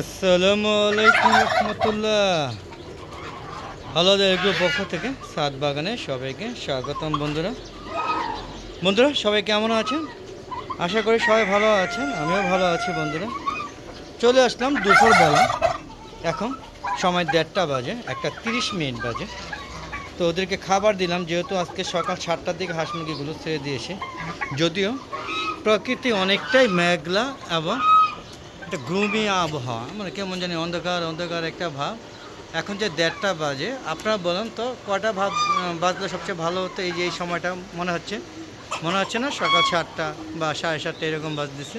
আসসালামু আলাইকুম রহমতুল্লাহ। আলাদা এগুলো পক্ষ থেকে, সাত বাগানে সবাইকে স্বাগতম বন্ধুরা। বন্ধুরা, সবাই কেমন আছেন? আশা করি সবাই ভালো আছেন, আমিও ভালো আছি বন্ধুরা। চলে আসলাম দুপুরবেলা। এখন সময় দেড়টা বাজে, একটা তিরিশ মিনিট বাজে। তো ওদেরকে খাবার দিলাম, যেহেতু আজকে সকাল সাতটার দিকে হাঁস মুরগিগুলো ছেড়ে দিয়েছে। যদিও প্রকৃতি অনেকটাই মেঘলা এবং একটা গ্রুমি আবহাওয়া। মানে কেমন জানি অন্ধকার অন্ধকার একটা ভাব। এখন যে দেড়টা বাজে, আপনারা বলেন তো কটা ভাব বাজলে সবচেয়ে ভালো হতো এই যে এই সময়টা মনে হচ্ছে? মনে হচ্ছে না সকাল সাতটা বা সাড়ে সাতটা এরকম বাজতেছে।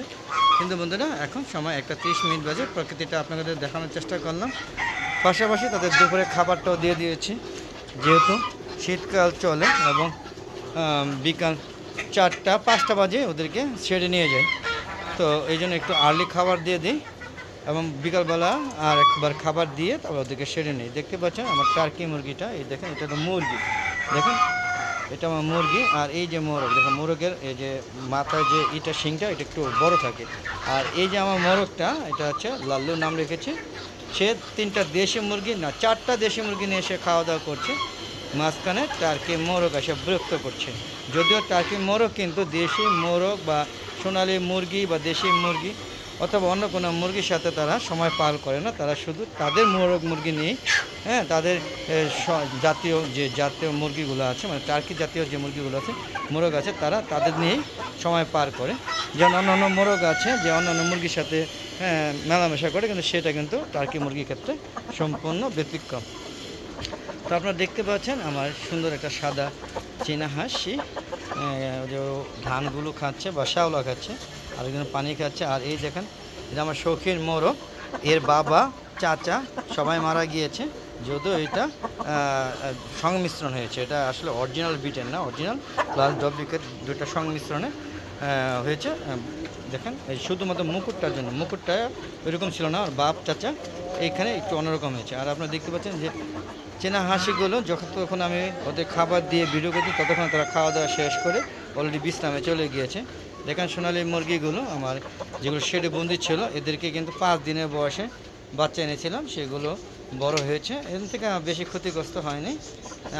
কিন্তু বন্ধুরা, এখন সময় একটা তিরিশ মিনিট বাজে। প্রকৃতিটা আপনাদের দেখানোর চেষ্টা করলাম। পাশাপাশি তাদের দুপুরে খাবারটাও দিয়ে দিয়েছি। যেহেতু শীতকাল চলে এবং বিকাল চারটা, পাঁচটা বাজে ওদেরকে ছেড়ে নিয়ে যায়। তো এই জন্য একটু আর্লি খাবার দিয়ে দিই এবং বিকালবেলা আর একবার খাবার দিয়ে তারপর ওদেরকে সেরে নিই। দেখতে পাচ্ছেন আমার টার্কি মুরগিটা, এই দেখেন, এটা তো মুরগি। দেখেন, এটা আমার মুরগি আর এই যে মোরগ, দেখেন মোরগের এই যে মাথায় যে ইটা শিংটা, এটা একটু বড় থাকে। আর এই যে আমার মোরগটা, এটা হচ্ছে লাল্লু নাম রেখেছে। সে তিনটা দেশি মুরগি না, চারটা দেশি মুরগি নিয়ে এসে খাওয়া দাওয়া করছে। মাঝখানে টার্কি মোরগ এসে বিরক্ত করছে। যদিও টার্কি মোরগ কিন্তু দেশি মোরগ বা সোনালি মুরগি বা দেশি মুরগি অথবা অন্য কোনো মুরগির সাথে তারা সময় পার করে না। তারা শুধু তাদের মোরগ মুরগি নিয়ে হ্যাঁ তাদের জাতীয় যে জাতীয় মুরগিগুলো আছে মানে টার্কি জাতীয় যে মুরগিগুলো আছে মোরগ আছে তারা তাদের নিয়েই সময় পার করে। যেমন অন্যান্য মোরগ আছে যে অন্যান্য মুরগির সাথে হ্যাঁ, মেলামেশা করে কিন্তু সেটা কিন্তু টার্কি মুরগির ক্ষেত্রে সম্পূর্ণ ব্যতিক্রম। তো আপনারা দেখতে পাচ্ছেন আমার সুন্দর একটা সাদা চীনা হাঁসি। যে ধানগুলো খাচ্ছে বা শ্যাওলা খাচ্ছে আর একজন পানি খাচ্ছে। আর এই দেখেন, এটা আমার শৌখিন মোরগ, এর বাবা, চাচা, সবাই মারা গিয়েছে। যদিও এটা সংমিশ্রণ হয়েছে। এটা আসলে অরিজিনাল বিটের না, অরিজিনাল প্লাস ডব্লিকেট দুটা সংমিশ্রণে হয়েছে। দেখেন, এই শুধুমাত্র মুকুটটার জন্য, মুকুটটা এরকম ছিল না, আর বাপ, চাচা এইখানে একটু অন্যরকম হয়েছে। আর আপনারা দেখতে পাচ্ছেন যে চেনা হাসিগুলো যখন আমি ওদের খাবার দিয়ে ভিডিও করছি, ততক্ষণ তারা খাওয়া দাওয়া শেষ করে অলরেডি বিশ্রামে চলে গিয়েছে। দেখেন সোনালি মুরগিগুলো আমার যেগুলো শেডে বন্দি ছিল, এদেরকে কিন্তু পাঁচ দিনের বয়সে বাচ্চা এনেছিলাম, সেগুলো বড় হয়েছে। এর থেকে বেশি ক্ষতিগ্রস্ত হয়নি।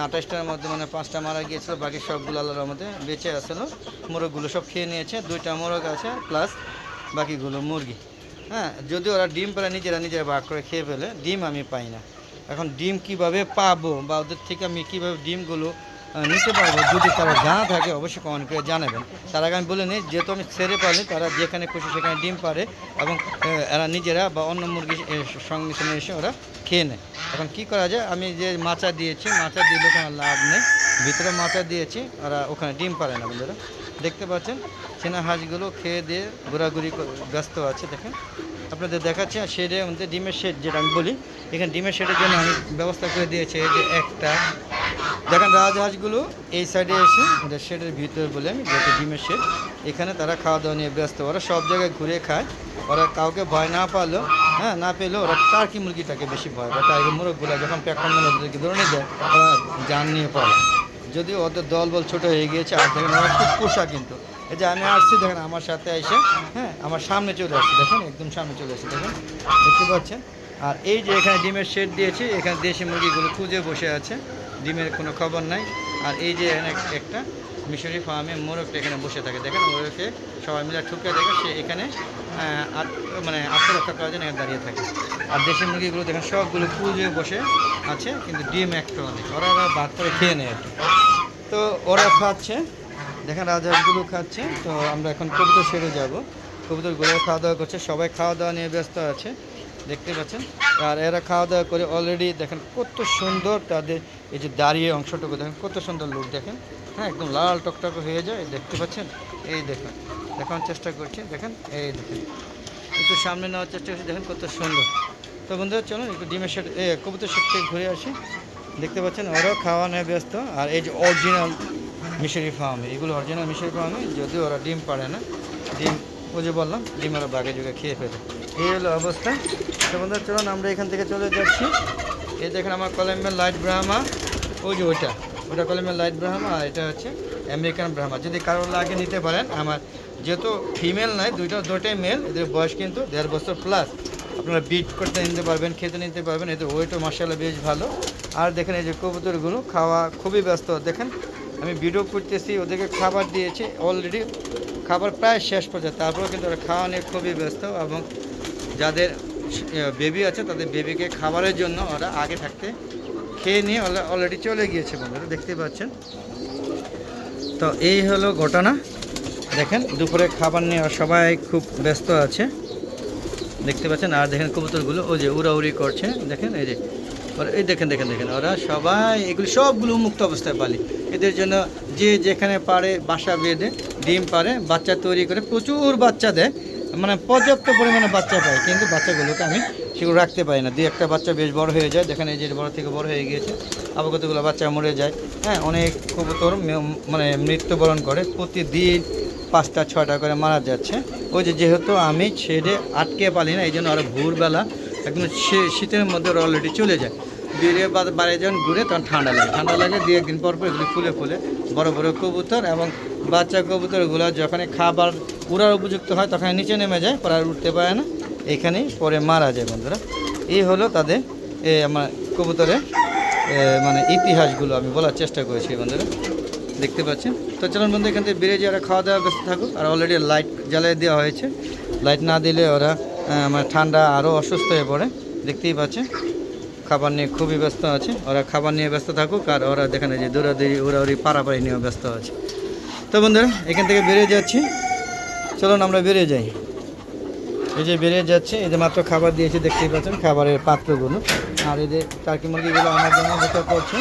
আঠাশটার মধ্যে মানে পাঁচটা মারা গিয়েছিল, বাকি সবগুলো আল্লাহর মধ্যে বেঁচে আসলো। মোরগগুলো সব খেয়ে নিয়েছে, দুইটা মোরগ আছে প্লাস বাকিগুলো মুরগি। হ্যাঁ যদি ওরা ডিম পেলে নিজেরা নিজেরা ভাগ করে খেয়ে ফেলে, ডিম আমি পাই না। এখন ডিম কীভাবে পাবো বা ওদের থেকে আমি কীভাবে ডিমগুলো নিতে পারব। যদি তারা জানা থাকে, অবশ্যই কমেন্ট জানাবেন। তার আগে আমি বলে নিই, যেহেতু আমি ছেড়ে পারি তারা যেখানে খুশি সেখানে ডিম পারে এবং এরা নিজেরা বা অন্য মুরগি সংমিশ্রণে এসে ওরা খেয়ে নেয়। এখন কি করা যায়? আমি যে মাচা দিয়েছি, মাচা দিলে কোনো লাভ নেই। ভিতরে মাচা দিয়েছি ওরা ওখানে ডিম পারে না বন্ধুরা। দেখতে পাচ্ছেন চেনা হাঁসগুলো খেয়ে দিয়ে ঘোরাঘুরি ব্যস্ত আছে, দেখেন। আপনাদের দেখাচ্ছি, আর শেডের মধ্যে ডিমের শেড যেটা আমি বলি। এখানে ডিমের শেডের জন্য আমি ব্যবস্থা করে দিয়েছি যে একটা দেখেন রাজহাঁসগুলো এই সাইডে এসে এটা শেডের ভিতরে বলে আমি যেহেতু ডিমের শেড এখানে তারা খাওয়া দাওয়া নিয়ে ব্যস্ত। ওরা সব জায়গায় ঘুরে খায়। ওরা কাউকে ভয় না পারলেও হ্যাঁ না পেলেও ওরা টার্কি মুরগিটাকে বেশি ভয় পায়। টার্কি মুরগগুলো যখন প্যাকন ওদেরকে ধরে যায়? ওরা জান নিয়ে পড়ে যদিও ওদের দল বল ছোটো হয়ে গিয়েছে, আর দেখেন ওরা খুব পোষা কিন্তু। এই যে আমি আসছি, দেখেন আমার সাথে এসে হ্যাঁ আমার সামনে চলে আসছে। দেখেন, একদম সামনে চলে আসছে। দেখেন, দেখতে পাচ্ছেন? আর এই যে এখানে ডিমের শেড দিয়েছি, এখানে দেশি মুরগিগুলো খুঁজে বসে আছে। ডিমের কোনো খবর নাই। আর এই যে একটা মিশরি ফার্মে মোরগটা এখানে বসে থাকে। দেখেন ওরকে সবাই মিলে ঠুকে দেখে সে এখানে মানে আত্মরক্ষা করার জন্য এখানে দাঁড়িয়ে থাকে। আর দেশি মুরগিগুলো দেখেন সবগুলো খুঁজে বসে আছে, কিন্তু ডিম একটা অনেক। ওরা ওরা ভাগ করে খেয়ে নেয় তো ওরা খাচ্ছে, দেখেন রাজহাঁসগুলো খাচ্ছে। তো আমরা এখন কবুতর সেরে যাব। কবুতরগুলো খাওয়া দাওয়া করছে, সবাই খাওয়া দাওয়া নিয়ে ব্যস্ত আছে, দেখতে পাচ্ছেন। আর এরা খাওয়া দাওয়া করে অলরেডি দেখেন কত সুন্দর তাদের এই যে দাঁড়িয়ে অংশটুকু দেখেন, কত সুন্দর লুক দেখেন। হ্যাঁ একদম লাল টকটক হয়ে যায়, দেখতে পাচ্ছেন? এই দেখুন, দেখানোর চেষ্টা করছি, দেখেন, এই দেখেন। একটু সামনে নেওয়ার চেষ্টা করছি, দেখেন কত সুন্দর। তো বন্ধুরা, চলুন একটু ডিমের সেট এ কবুতর সেট থেকে ঘুরে আসি। দেখতে পাচ্ছেন, ওরাও খাওয়া নিয়ে ব্যস্ত। আর এই যে অরিজিনাল মিশরি ফার্মে এগুলো অরিজিনাল মিশরি ফার্মে যদিও ওরা ডিম পারে না, ডিম ও যে বললাম, ডিম ওরা বাগে যুগে খেয়ে ফেলে। এই হলো অবস্থা। তো বন্ধুরা, চলুন আমরা এখান থেকে চলে যাচ্ছি। এই দেখেন আমার কলম্বিয়ান লাইট ব্রাহ্মা ওই যে ওইটা। ওটা কলম্বিয়ান লাইট ব্রাহ্মা আর এটা হচ্ছে আমেরিকান ব্রাহ্মা যদি কারোর লাগে নিতে পারেন, আমার যেহেতু ফিমেল নয়, দুইটা দুটোই মেল এদের বয়স কিন্তু দেড় বছর প্লাস আপনারা বিট করতে নিতে পারবেন, খেতে নিতে পারবেন, এদের ওয়েটও মশালা বেশ ভালো। আর দেখেন এই যে কবুতরগুলো, খাওয়া খুবই ব্যস্ত। দেখেন, আমি ভিডিও করতেছি, ওদেরকে খাবার দিয়েছি অলরেডি খাবার প্রায় শেষ পর্যায়ে। তারপরেও কিন্তু ওরা খাওয়া নিয়ে খুবই ব্যস্ত এবং যাদের বেবি আছে, তাদের বেবিকে খাবারের জন্য ওরা আগে থাকতে খেয়ে নিয়ে অলরেডি চলে গিয়েছে বন্ধুরা, দেখতে পাচ্ছেন। তো এই হলো ঘটনা। দেখেন, দুপুরে খাবার নিয়ে সবাই খুব ব্যস্ত আছে। দেখতে পাচ্ছেন, আর দেখেন কবুতরগুলো, ওই যে উড়াউড়ি করছে। দেখেন, এই যে, ওরা এই দেখেন দেখেন দেখেন, ওরা সবাই এগুলি সবগুলো মুক্ত অবস্থায় পালি। এদের জন্য যে যেখানে পারে বাসা বেঁধে, ডিম পারে, বাচ্চা তৈরি করে, প্রচুর বাচ্চা দেয়। মানে পর্যাপ্ত পরিমাণে বাচ্চা পায়, কিন্তু বাচ্চাগুলোকে আমি সেগুলো রাখতে পারি না। দুই একটা বাচ্চা বেশ বড় হয়ে যায়, দেখেন এই যে বড় থেকে বড় হয়ে গিয়েছে আবার কতগুলো বাচ্চা মরে যায়। হ্যাঁ অনেক কবুতর মানে মৃত্যুবরণ করে, প্রতিদিন পাঁচটা, ছয়টা করে মারা যাচ্ছে। ওই যে যেহেতু আমি ছেড়ে আটকে পারি না, এই জন্য আরও ভোরবেলা একদম শীতের মধ্যে ওরা অলরেডি চলে যায়। বেরিয়ে বা- বাইরে যখন ঘুরে তখন ঠান্ডা লাগে। ঠান্ডা লাগে দিয়ে একদিন পর পর এগুলি ফুলে ফুলে বড় বড় কবুতর এবং বাচ্চা কবুতরগুলো যখন খাবার উড়ার উপযুক্ত হয় তখন নিচে নেমে যায় পরে আর উঠতে পারে না। এখানেই পরে মারা যায় বন্ধুরা। এই হলো তাদের আমার কবুতরের মানে ইতিহাসগুলো। আমি বলার চেষ্টা করেছি বন্ধুরা। দেখতে পাচ্ছেন? তো চলুন বন্ধু, এখান থেকে বেরিয়ে যারা খাওয়া দাওয়া ব্যস্ত থাকুক। আর অলরেডি লাইট জ্বালিয়ে দেওয়া হয়েছে। লাইট না দিলে ওরা মানে ঠান্ডা আরও অসুস্থ হয়ে পড়ে। দেখতেই পাচ্ছে খাবার নিয়ে খুবই ব্যস্ত আছে। ওরা খাবার নিয়ে ব্যস্ত থাকুক, আর ওরা দেখেন যে দৌড়াদৌড়ি, উড়াউড়ি পাড়াপাড়ি নিয়েও ব্যস্ত আছে। তো বন্ধুরা, এখান থেকে বেরিয়ে যাচ্ছি। চলুন আমরা বেরিয়ে যাই। এই যে বেরিয়ে যাচ্ছে, এই যে মাত্র খাবার দিয়েছে, দেখতেই পাচ্ছেন খাবারের পাত্রগুলো। আর এই যে টার্কি মুরগিগুলো আমার জন্য অপেক্ষা করছে,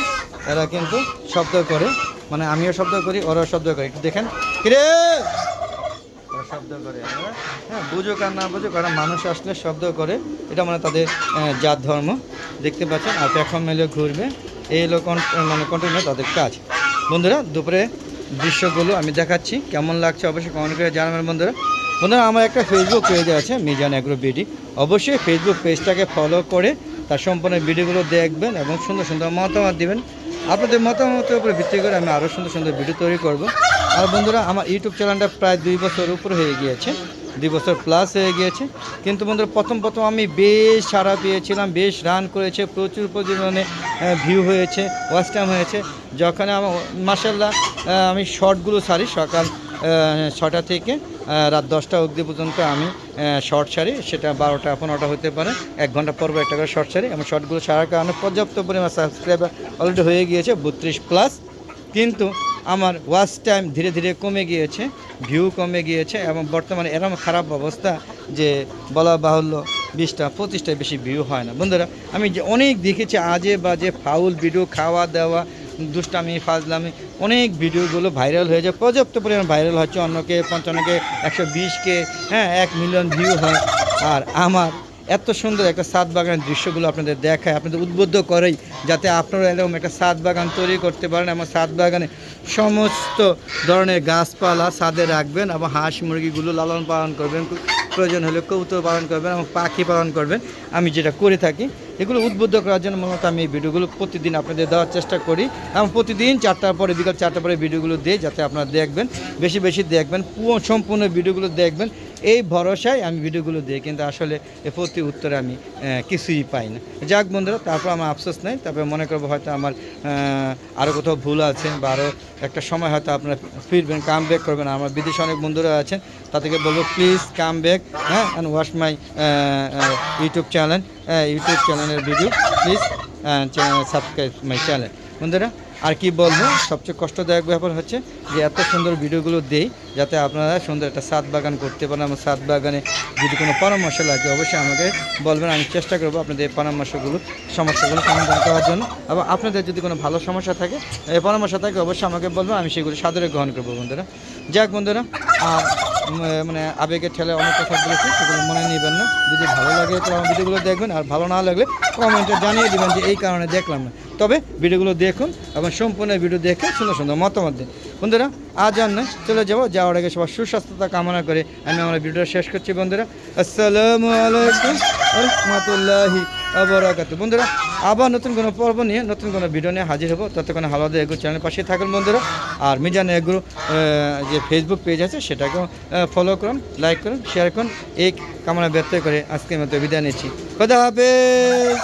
এরা কিন্তু শব্দ করে। মানে আমিও শব্দ করি, ওরাও শব্দ করে। একটু দেখেন। কিরে? শব্দ করে। হ্যাঁ বুঝুক আর না বুঝুক কারণ মানুষ আসলে শব্দ করে। এটা মানে তাদের জাত ধর্ম। দেখতে পাচ্ছেন, আর প্ল্যাটফর্ম মেলে ঘুরবে। এই হলো মানে কন্টিনিউ তাদের কাজ। বন্ধুরা, দুপুরে দৃশ্যগুলো আমি দেখাচ্ছি, কেমন লাগছে অবশ্যই কমেন্ট করে জানাবেন বন্ধুরা। বন্ধুরা, আমার একটা ফেসবুক পেজ আছে, মিজান অ্যাগ্রো বিডি অবশ্যই ফেসবুক পেজটাকে ফলো করে তার সম্পূর্ণ ভিডিওগুলো দেখবেন এবং সুন্দর সুন্দর মতামত দেবেন। আপনাদের মতামতের উপর ভিত্তি করে আমি আরও সুন্দর সুন্দর ভিডিও তৈরি করব। আর বন্ধুরা, আমার ইউটিউব চ্যানেলটা প্রায় দুই বছর উপর হয়ে গিয়েছে। দুই বছর প্লাস হয়ে গিয়েছে। কিন্তু বন্ধুরা, প্রথম প্রথম আমি বেশ সাড়া পেয়েছিলাম, বেশ রান করেছে, প্রচুর পরিমাণে ভিউ হয়েছে ওয়াচ টাইম হয়েছে। যখন আমার মাসাল্লাহ আমি শর্টগুলো সারি, সকাল ছটা থেকে রাত দশটা অবধি পর্যন্ত আমি শর্ট সারি। সেটা বারোটা, পনেরোটা হতে পারে, এক ঘণ্টা পর পর একটা করে শর্ট সারি। এবং শর্টগুলো সারার কারণে পর্যাপ্ত পরিমাণ সাবস্ক্রাইবার অলরেডি হয়ে গিয়েছে, বত্রিশ প্লাস কিন্তু আমার ওয়াচ টাইম ধীরে ধীরে কমে গিয়েছে। ভিউ কমে গিয়েছে এবং বর্তমানে এরকম খারাপ অবস্থা যে বলা বাহুল্য বিশটা পঁচিশটায় বেশি ভিউ হয় না। বন্ধুরা, আমি যে অনেক দেখেছি আজে বাজে ফাউল ভিডিও, খাওয়া দাওয়া, দুষ্টামি, ফাজলামি, অনেক ভিডিওগুলো ভাইরাল হয়ে যায়। পর্যাপ্ত পরিমাণ ভাইরাল হচ্ছে অন্যকে, পঞ্চান্নকে, একশো বিশকে হ্যাঁ এক মিলিয়ন ভিউ হয়। আর আমার এত সুন্দর একটা সাত বাগানের দৃশ্যগুলো আপনাদের দেখায়, আপনাদের উদ্বুদ্ধ করেই যাতে আপনারা এরকম একটা সাত বাগান তৈরি করতে পারেন এবং সাত বাগানে সমস্ত ধরনের গাছপালা ছাদে রাখবেন এবং হাঁস মুরগিগুলো লালন পালন করবেন, প্রয়োজন হলে কৌতুক পালন করবেন এবং পাখি পালন করবেন। আমি যেটা করে থাকি, এগুলো উদ্বুদ্ধ করার জন্য মূলত আমি এই ভিডিওগুলো প্রতিদিন আপনাদের দেওয়ার চেষ্টা করি এবং প্রতিদিন চারটার পরে, বিকাল চারটার পরে ভিডিওগুলো দিই যাতে আপনারা দেখবেন, বেশি বেশি দেখবেন সম্পূর্ণ ভিডিওগুলো দেখবেন। এই ভরসায় আমি ভিডিওগুলো দিই কিন্তু আসলে এ প্রতি উত্তরে আমি কিছুই পাই না। যাক বন্ধুরা, তারপর আমার আফসোস নেই তারপরে মনে করব হয়তো আমার আরও কোথাও ভুল আছে বা আরও একটা সময় হয়তো আপনারা ফিরবেন কাম ব্যাক করবেন। আমার বিদেশে অনেক বন্ধুরা আছেন, তাদেরকে বলব প্লিজ কাম ব্যাক হ্যাঁ and watch my YouTube channel YouTube চ্যানেলের video please subscribe my channel বন্ধুরা আর কি বলব, সবচেয়ে কষ্টদায়ক ব্যাপার হচ্ছে যে এত সুন্দর ভিডিওগুলো দেই যাতে আপনারা সুন্দর একটা সাত বাগান করতে পারেন। আমার সাত বাগানে যদি কোনো পরামর্শ লাগে, অবশ্যই আমাকে বলবেন। আমি চেষ্টা করব আপনাদের পরামর্শগুলো, সমস্যাগুলো সমাধান করার জন্য। এবং আপনাদের যদি কোনো ভালো সমস্যা থাকে, এই পরামর্শ থাকে, অবশ্যই আমাকে বলবেন। আমি সেগুলো সাদরে গ্রহণ করব বন্ধুরা। যাক বন্ধুরা, আর মানে আবেগের ঠেলে অনেক কথা বলেছি, সেগুলো মনে নেবেন না। যদি ভালো লাগে তো আমার ভিডিওগুলো দেখবেন, আর ভালো না লাগলে কমেন্টে জানিয়ে দেবেন যে এই কারণে দেখলাম না। তবে ভিডিওগুলো দেখুন এবং সম্পূর্ণ ভিডিও দেখে সুন্দর সুন্দর মতামত দিন। বন্ধুরা, আজ আর নয়, চলে যাব যাওয়ার আগে সবার সুস্বাস্থ্যতা কামনা করে আমি আমার ভিডিওটা শেষ করছি বন্ধুরা। আসসালামু আলাইকুম অবরাকাত বন্ধুরা, আবার নতুন কোনো পর্ব নিয়ে, নতুন কোনো ভিডিও নিয়ে হাজির হব। ততক্ষণে হালাদা এগ্রো চ্যানেল পাশে থাকুন বন্ধুরা। আর মিজান এগ্রো যে ফেসবুক পেজ আছে, সেটাকেও ফলো করুন লাইক করুন শেয়ার করুন। এই কামনা ব্যক্ত করে আজকের মতো বিদায় নিচ্ছি। খোদা হাফেজ।